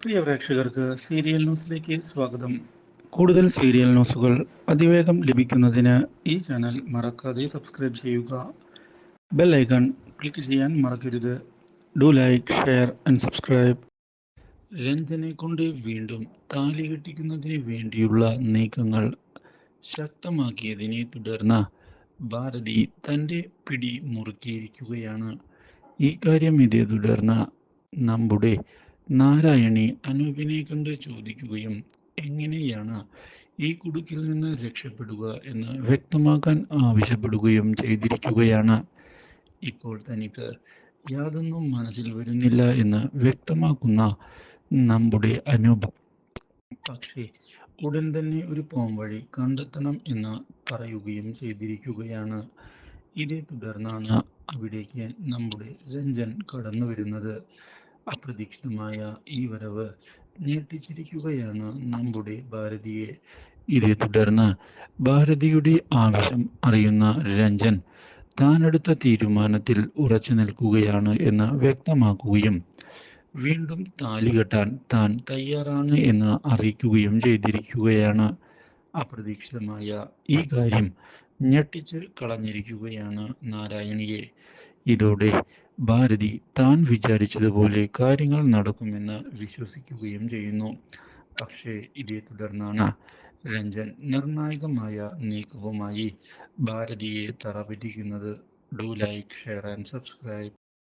പ്രിയ പ്രേക്ഷകർക്ക് സീരിയൽ ന്യൂസിലേക്ക് സ്വാഗതം. കൂടുതൽ സീരിയൽ ന്യൂസുകൾ അതിവേഗം ലഭിക്കുന്നതിന് ഈ ചാനൽ മറക്കാതെ സബ്സ്ക്രൈബ് ചെയ്യുക. ബെൽ ഐക്കൺ ക്ലിക്ക് ചെയ്യാൻ മറക്കരുത്. Do like share and subscribe. രഞ്ജനെ കൊണ്ട് വീണ്ടും താലി കെട്ടിക്കുന്നതിന് വേണ്ടിയുള്ള നീക്കങ്ങൾ ശക്തമാക്കിയതിനെ തുടർന്ന് ഭാരതി തന്റെ പിടി മുറുക്കിയിരിക്കുകയാണ്. ഈ കാര്യം ഇതേ തുടർന്ന് നമ്മുടെ നാരായണി അനൂപിനെ കണ്ട് ചോദിക്കുകയും എങ്ങനെയാണ് ഈ കുടുക്കിൽ നിന്ന് രക്ഷപ്പെടുക എന്ന് വ്യക്തമാക്കാൻ ആവശ്യപ്പെടുകയും ചെയ്തിരിക്കുകയാണ്. ഇപ്പോൾ തനിക്ക് യാതൊന്നും മനസ്സിൽ വരുന്നില്ല എന്ന് വ്യക്തമാക്കുന്ന നമ്മുടെ അനൂപ്. പക്ഷേ ഉടൻ തന്നെ ഒരു പോം വഴി കണ്ടെത്തണം എന്ന് പറയുകയും ചെയ്തിരിക്കുകയാണ്. ഇതേ തുടർന്നാണ് അവിടേക്ക് നമ്മുടെ രഞ്ജൻ കടന്നു വരുന്നത് അപ്രതീക്ഷിതമായ ഈ വരവ് ഞെട്ടിച്ചിരിക്കുകയാണ് നമ്മുടെ ഭാരതിയെ. ഇതേ തുടർന്ന് ഭാരതിയുടെ ആവശ്യം അറിയുന്ന രഞ്ജൻ താനെടുത്ത തീരുമാനത്തിൽ ഉറച്ചു നിൽക്കുകയാണ് എന്ന് വ്യക്തമാക്കുകയും വീണ്ടും താലി കെട്ടാൻ താൻ തയ്യാറാണ് എന്ന് അറിയിക്കുകയും ചെയ്തിരിക്കുകയാണ്. അപ്രതീക്ഷിതമായ ഈ കാര്യം ഞെട്ടിച്ച് കളഞ്ഞിരിക്കുകയാണ് നാരായണിയെ. ഇതോടെ ഭാരതി താൻ വിചാരിച്ചതുപോലെ കാര്യങ്ങൾ നടക്കുമെന്ന് വിശ്വസിക്കുകയും ചെയ്യുന്നു. പക്ഷേ ഇതേ തുടർന്നാണ് രഞ്ജൻ നിർണായകമായ നീക്കവുമായി ഭാരതിയെ തറപറ്റിക്കുന്നത് do like share and subscribe